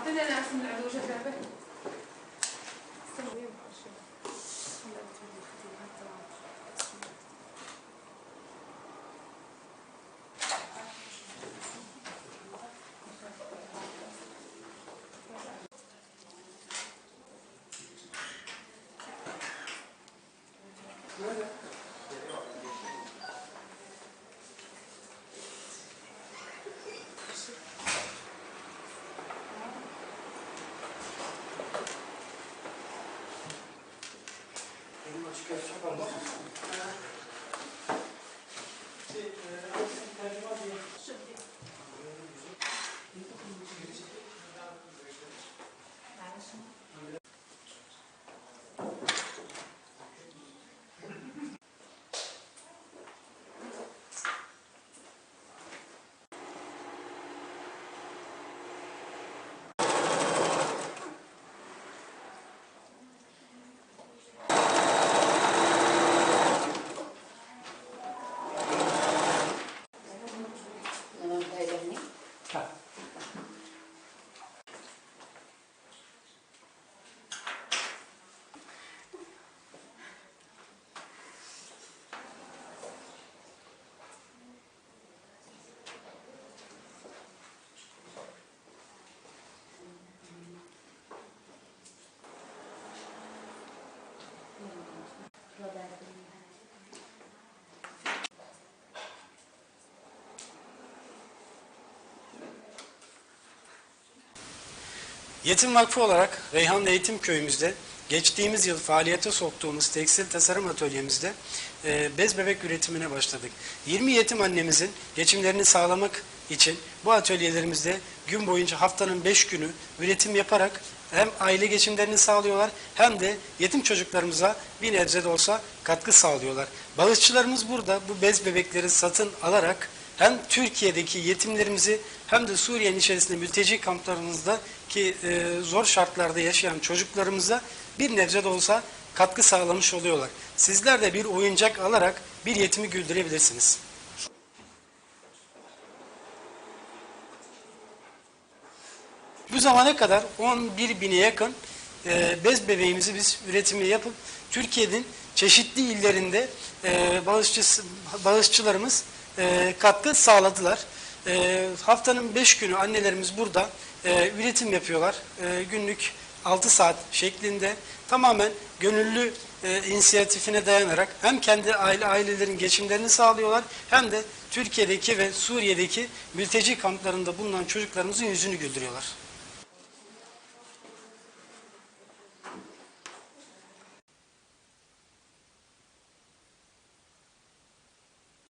اعطينا أنا اسم العدو جذابه modification pendant. Euh, c'est euh, Yetim Vakfı olarak Reyhanlı Eğitim Köyümüzde geçtiğimiz yıl faaliyete soktuğumuz tekstil tasarım atölyemizde e, bez bebek üretimine başladık. 20 yetim annemizin geçimlerini sağlamak için bu atölyelerimizde gün boyunca haftanın 5 günü üretim yaparak hem aile geçimlerini sağlıyorlar hem de yetim çocuklarımıza bir nebze de olsa katkı sağlıyorlar. Bağışçılarımız burada bu bez bebekleri satın alarak hem Türkiye'deki yetimlerimizi hem de Suriye'nin içerisinde mülteci kamplarımızda ki e, zor şartlarda yaşayan çocuklarımıza bir nebze de olsa katkı sağlamış oluyorlar. Sizler de bir oyuncak alarak bir yetimi güldürebilirsiniz. Bu zamana kadar 11 bine yakın e, bez bebeğimizi biz üretimi yapıp Türkiye'nin çeşitli illerinde e, bağışçılarımız e, katkı sağladılar. E, haftanın 5 günü annelerimiz burada e, üretim yapıyorlar. E, günlük 6 saat şeklinde tamamen gönüllü e, inisiyatifine dayanarak hem kendi aile ailelerin geçimlerini sağlıyorlar hem de Türkiye'deki ve Suriye'deki mülteci kamplarında bulunan çocuklarımızın yüzünü güldürüyorlar.